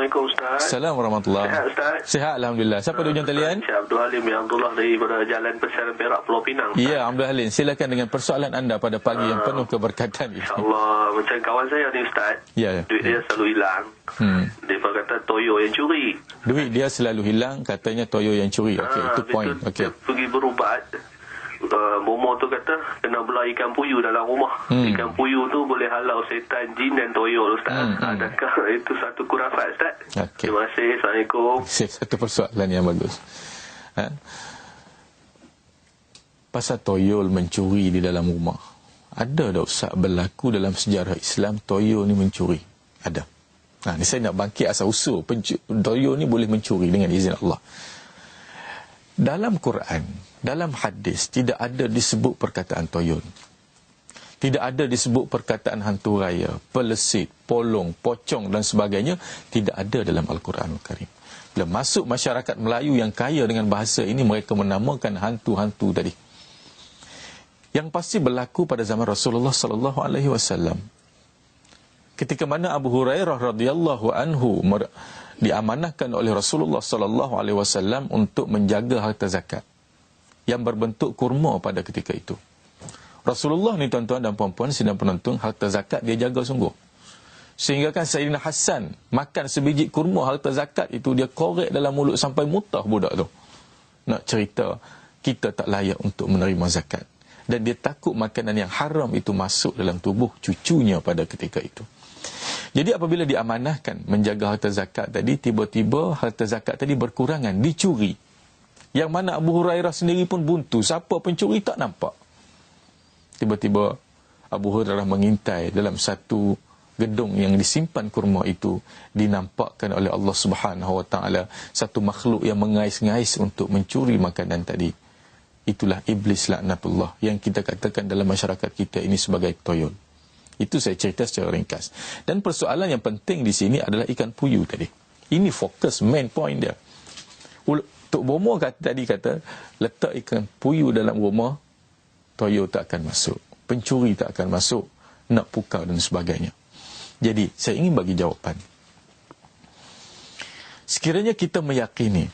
Assalamualaikum Ustaz. Assalamualaikum warahmatullahi Sihat Ustaz. Sihat Alhamdulillah. Siapa di hujung talian? Encik Abdul Halim yang Abdullah daripada Jalan Persiaran Perak Pulau Pinang. Ustaz. Ya, Abdul Halim. Silakan dengan persoalan anda pada pagi yang penuh keberkatan ini. InsyaAllah Macam kawan saya ni Ustaz Ya. Duit dia selalu hilang Hmm. Dia kata Toyo yang curi Duit dia selalu hilang, katanya Toyo yang curi. Okey, Ah, itu point. Okey. Dia pergi berubat uh, Momo tu kata Kena belah ikan puyuh dalam rumah Hmm. Ikan puyuh tu boleh halau setan, jin dan toyo Ustaz Hmm, hmm. Adakah itu satu kurafat Ustaz? Okey. Terima kasih Assalamualaikum Satu persoalan yang bagus. Ha? Pasal toyol mencuri di dalam rumah. Ada tak Ustaz berlaku dalam sejarah Islam toyol ni mencuri? Ada. Ha, ni saya nak bangkit asal usul. Pencu- toyol ni boleh mencuri dengan izin Allah. Dalam Quran, dalam hadis tidak ada disebut perkataan toyol. Tidak ada disebut perkataan hantu raya, pelesit, polong, pocong dan sebagainya. Tidak ada dalam Al-Quranul Karim. Bila masuk masyarakat Melayu yang kaya dengan bahasa ini, mereka menamakan hantu-hantu tadi. Yang pasti berlaku pada zaman Rasulullah sallallahu alaihi wasallam. Ketika mana Abu Hurairah radhiyallahu anhu diamanahkan oleh Rasulullah sallallahu alaihi wasallam untuk menjaga harta zakat yang berbentuk kurma pada ketika itu. Rasulullah ni tuan-tuan dan puan-puan sidang penonton harta zakat dia jaga sungguh. Sehingga kan Sayyidina Hassan makan sebiji kurma harta zakat itu dia korek dalam mulut sampai mutah budak tu. Nak cerita kita tak layak untuk menerima zakat. Dan dia takut makanan yang haram itu masuk dalam tubuh cucunya pada ketika itu. Jadi apabila diamanahkan menjaga harta zakat tadi, tiba-tiba harta zakat tadi berkurangan, dicuri. Yang mana Abu Hurairah sendiri pun buntu. Siapa pencuri tak nampak. Tiba-tiba Abu Hurairah mengintai dalam satu gedung yang disimpan kurma itu dinampakkan oleh Allah Subhanahu Wa Taala satu makhluk yang mengais-ngais untuk mencuri makanan tadi. Itulah iblis laknatullah yang kita katakan dalam masyarakat kita ini sebagai toyol. Itu saya cerita secara ringkas. Dan persoalan yang penting di sini adalah ikan puyuh tadi. Ini fokus main point dia. Tok Bomo kata, tadi kata letak ikan puyuh dalam rumah toyo tak akan masuk. Pencuri tak akan masuk. Nak pukau dan sebagainya. Jadi, saya ingin bagi jawapan. Sekiranya kita meyakini,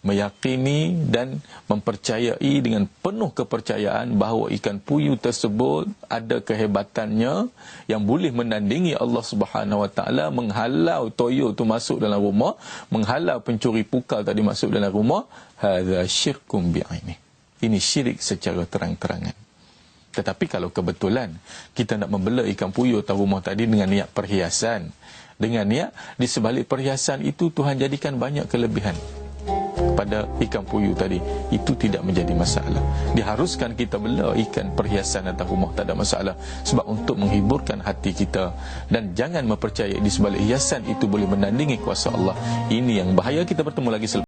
meyakini dan mempercayai dengan penuh kepercayaan bahawa ikan puyuh tersebut ada kehebatannya yang boleh menandingi Allah Subhanahu Wa Taala menghalau toyo tu masuk dalam rumah, menghalau pencuri pukal tadi masuk dalam rumah, hadza syirkum bi'aini. Ini syirik secara terang-terangan. Tetapi kalau kebetulan kita nak membela ikan puyuh atau rumah tadi dengan niat perhiasan, dengan niat di sebalik perhiasan itu Tuhan jadikan banyak kelebihan pada ikan puyuh tadi. Itu tidak menjadi masalah. Diharuskan kita bela ikan perhiasan atau rumah tak ada masalah. Sebab untuk menghiburkan hati kita dan jangan mempercayai di sebalik hiasan itu boleh menandingi kuasa Allah. Ini yang bahaya. Kita bertemu lagi selepas